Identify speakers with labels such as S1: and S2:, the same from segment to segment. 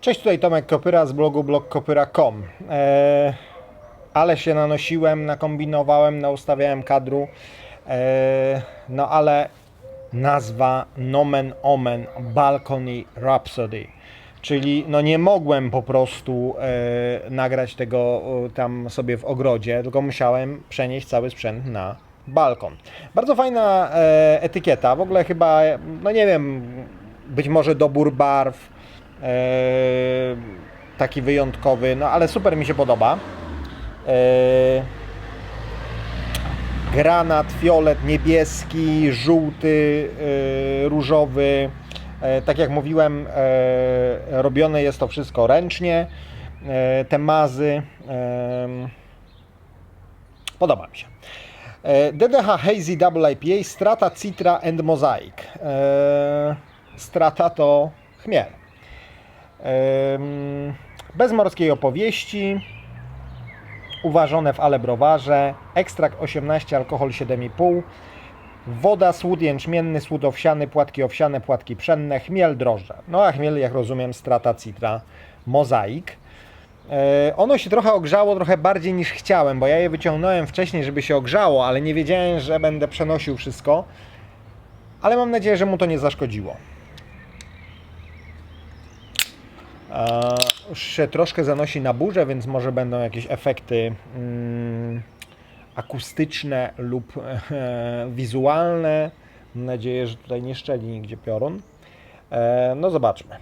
S1: Cześć, tutaj Tomek Kopyra z blogu blogkopyra.com. Eee, ale się nanosiłem, nakombinowałem, naustawiałem kadru. Eee, no ale nazwa nomen omen Balcony Rhapsody. Czyli no nie mogłem po prostu e, nagrać tego e, tam sobie w ogrodzie, tylko musiałem przenieść cały sprzęt na balkon. Bardzo fajna e, etykieta, w ogóle chyba, no nie wiem, być może dobór barw, e, taki wyjątkowy, no ale super mi się podoba. E, granat, fiolet, niebieski, żółty, e, różowy. Tak jak mówiłem, robione jest to wszystko ręcznie. Te mazy. Podoba mi się. DDH Hazy Double IPA, Strata, Citra and Mosaic. Strata to chmiel. Bez morskiej opowieści. Uważone w ale browarze. Ekstrakt 18, alkohol 7,5. Woda, słód jęczmienny, słód owsiany, płatki owsiane, płatki pszenne, chmiel, drożdże. No a chmiel, jak rozumiem, strata, citra, mozaik. E, Ono się trochę ogrzało, trochę bardziej niż chciałem, bo ja je wyciągnąłem wcześniej, żeby się ogrzało, ale nie wiedziałem, że będę przenosił wszystko. Ale mam nadzieję, że mu to nie zaszkodziło. E, Już się troszkę zanosi na burzę, więc może będą jakieś efekty mm, akustyczne lub wizualne. Mam nadzieję, że tutaj nie szczeli nigdzie piorun. E, no zobaczmy.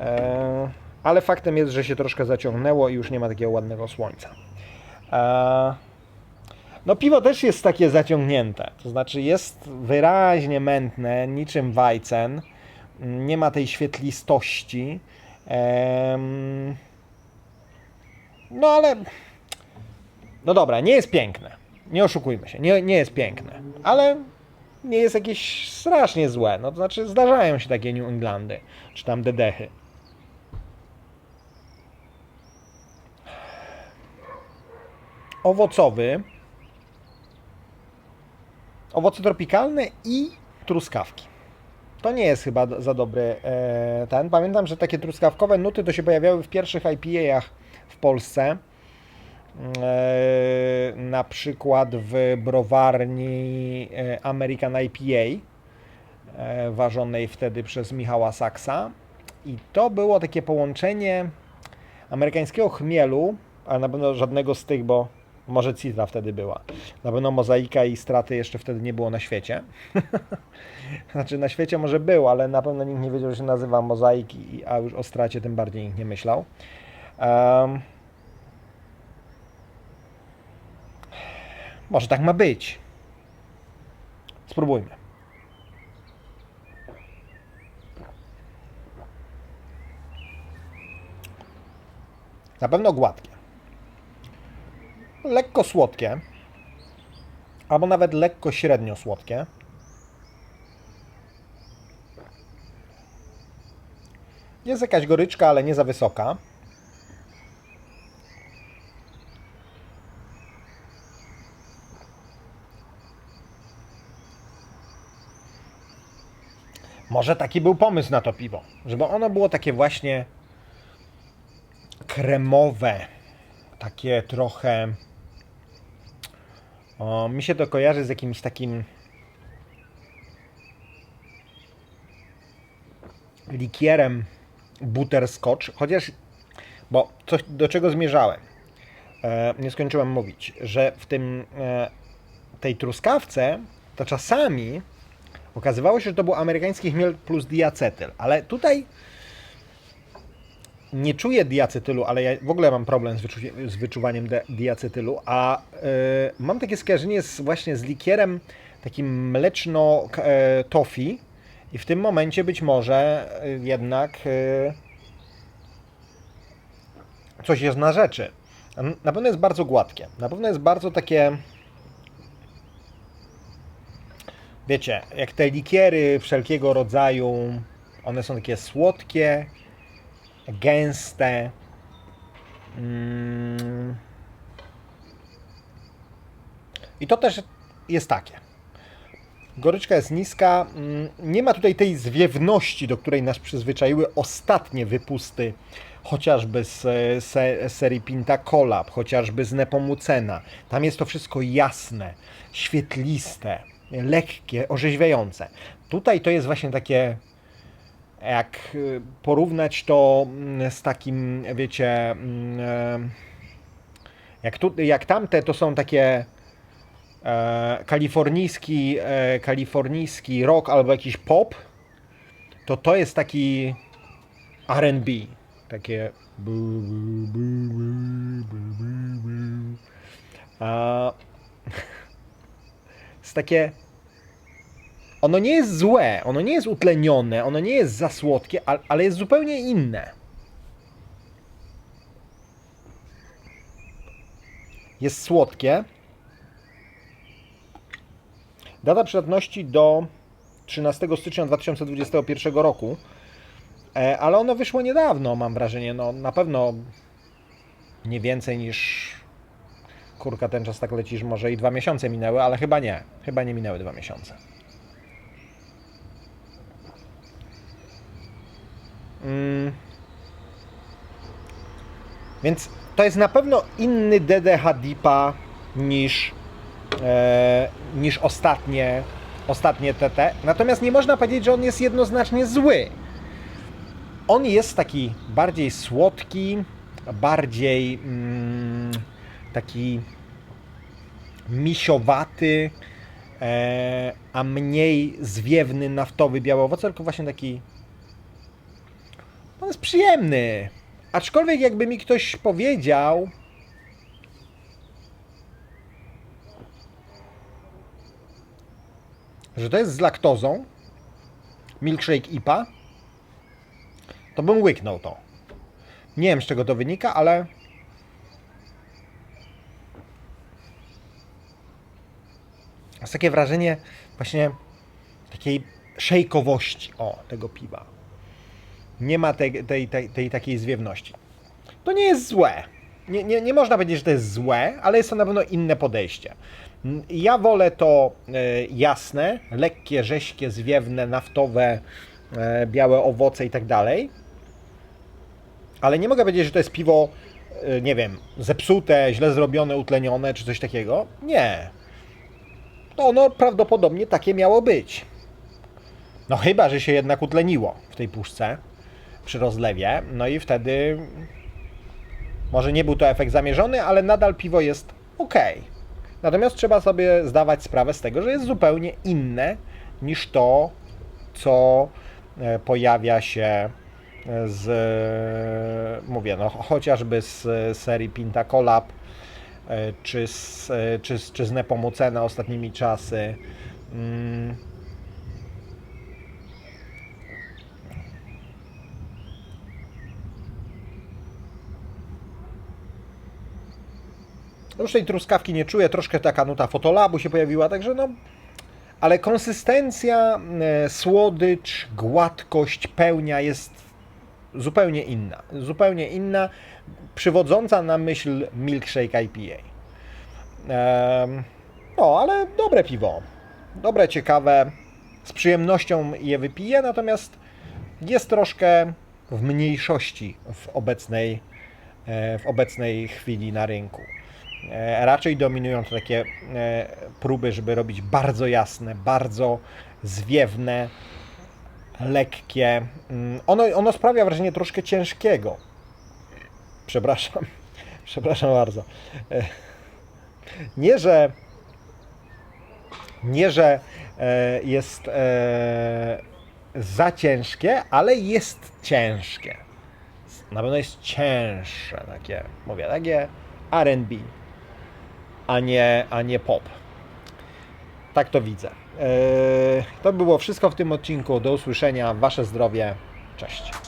S1: E, ale faktem jest, że się troszkę zaciągnęło i już nie ma takiego ładnego słońca. E, no piwo też jest takie zaciągnięte, to znaczy jest wyraźnie mętne, niczym Weizen, nie ma tej świetlistości. No ale, no dobra, nie jest piękne, nie oszukujmy się, nie, nie jest piękne, ale nie jest jakieś strasznie złe, no to znaczy zdarzają się takie New Englandy, czy tam dedechy. Owocowy, owoce tropikalne i truskawki. To nie jest chyba za dobry e, ten. Pamiętam, że takie truskawkowe nuty to się pojawiały w pierwszych IPA-ach w Polsce. E, na przykład w browarni e, American IPA, ważonej wtedy przez Michała Saksa. I to było takie połączenie amerykańskiego chmielu, ale na pewno żadnego z tych, bo może Citra wtedy była. Na pewno mozaika i straty jeszcze wtedy nie było na świecie. znaczy na świecie może był, ale na pewno nikt nie wiedział, że się nazywa mozaiki, a już o stracie tym bardziej nikt nie myślał. Em, może tak ma być. Spróbujmy. Na pewno gładkie. Lekko słodkie. Albo nawet lekko średnio słodkie. Jest jakaś goryczka, ale nie za wysoka. Może taki był pomysł na to piwo, żeby ono było takie właśnie kremowe, takie trochę. O, mi się to kojarzy z jakimś takim likierem butterscotch, chociaż, bo coś do czego zmierzałem, e, nie skończyłem mówić, że w tym e, tej truskawce to czasami okazywało się, że to był amerykański chmiel plus diacetyl, ale tutaj nie czuję diacetylu, ale ja w ogóle mam problem z, wyczu- z wyczuwaniem diacetylu, a y, mam takie skojarzenie z, właśnie z likierem takim mleczno-tofi i w tym momencie być może y, jednak y, coś jest na rzeczy. Na pewno jest bardzo gładkie, na pewno jest bardzo takie wiecie, jak te likiery wszelkiego rodzaju, one są takie słodkie, gęste. Mm. I to też jest takie. Goryczka jest niska. mm, Nie ma tutaj tej zwiewności, do której nas przyzwyczaiły ostatnie wypusty, chociażby z e, se, serii Pinta Collab, chociażby z Nepomucena. Tam jest to wszystko jasne, świetliste, lekkie, orzeźwiające. Tutaj to jest właśnie takie jak y, porównać to mm, z takim, wiecie, mm, e, jak, tu, jak tamte to są takie e, kalifornijski, e, kalifornijski rock albo jakiś pop, to to jest taki R&B, takie. A, jest takie ono nie jest złe, ono nie jest utlenione, ono nie jest za słodkie, al- ale jest zupełnie inne. Jest słodkie. Data przydatności do 13 stycznia 2021 roku, e, ale ono wyszło niedawno, mam wrażenie. No, na pewno nie więcej niż kurka ten czas tak leci, że może i dwa miesiące minęły, ale chyba nie. Chyba nie minęły dwa miesiące. Mm. Więc to jest na pewno inny DDH Deepa niż, e, niż ostatnie, ostatnie TT. Natomiast nie można powiedzieć, że on jest jednoznacznie zły. On jest taki bardziej słodki, bardziej mm, taki misiowaty, e, a mniej zwiewny, naftowy, biały owoce, tylko właśnie taki on jest przyjemny. Aczkolwiek jakby mi ktoś powiedział, że to jest z laktozą, milkshake IPA, to bym łyknął to. Nie wiem z czego to wynika, ale jest takie wrażenie właśnie takiej szejkowości o tego piwa nie ma tej, tej, tej, tej takiej zwiewności. To nie jest złe. Nie, nie, nie można powiedzieć, że to jest złe, ale jest to na pewno inne podejście. Mm, Ja wolę to e, jasne, lekkie, rześkie, zwiewne, naftowe, e, białe owoce i tak dalej. Ale nie mogę powiedzieć, że to jest piwo, e, nie wiem, zepsute, źle zrobione, utlenione czy coś takiego. Nie. To ono prawdopodobnie takie miało być. No chyba, że się jednak utleniło w tej puszce przy rozlewie, no i wtedy może nie był to efekt zamierzony, ale nadal piwo jest ok. Natomiast trzeba sobie zdawać sprawę z tego, że jest zupełnie inne niż to, co e, pojawia się z, e, mówię, no chociażby z serii Pinta Collab, e, czy z, e, czy, z- czy z Nepomucena ostatnimi czasy. Już tej truskawki nie czuję, troszkę taka nuta fotolabu się pojawiła, także no. Ale konsystencja, e, słodycz, gładkość, pełnia jest zupełnie inna. Zupełnie inna, przywodząca na myśl milkshake IPA. No, ale dobre piwo. Dobre, ciekawe. Z przyjemnością je wypiję, natomiast jest troszkę w mniejszości w obecnej, e, w obecnej chwili na rynku. E, Raczej dominują to takie e, próby, żeby robić bardzo jasne, bardzo zwiewne, lekkie. Mm, Ono, ono sprawia wrażenie troszkę ciężkiego. Przepraszam, przepraszam bardzo. E, Nie, że nie, że jest za ciężkie, ale jest ciężkie. Na pewno jest cięższe, takie, mówię, takie R&B, a nie, a nie pop. Tak to widzę. E, to było wszystko w tym odcinku. Do usłyszenia. Wasze zdrowie. Cześć.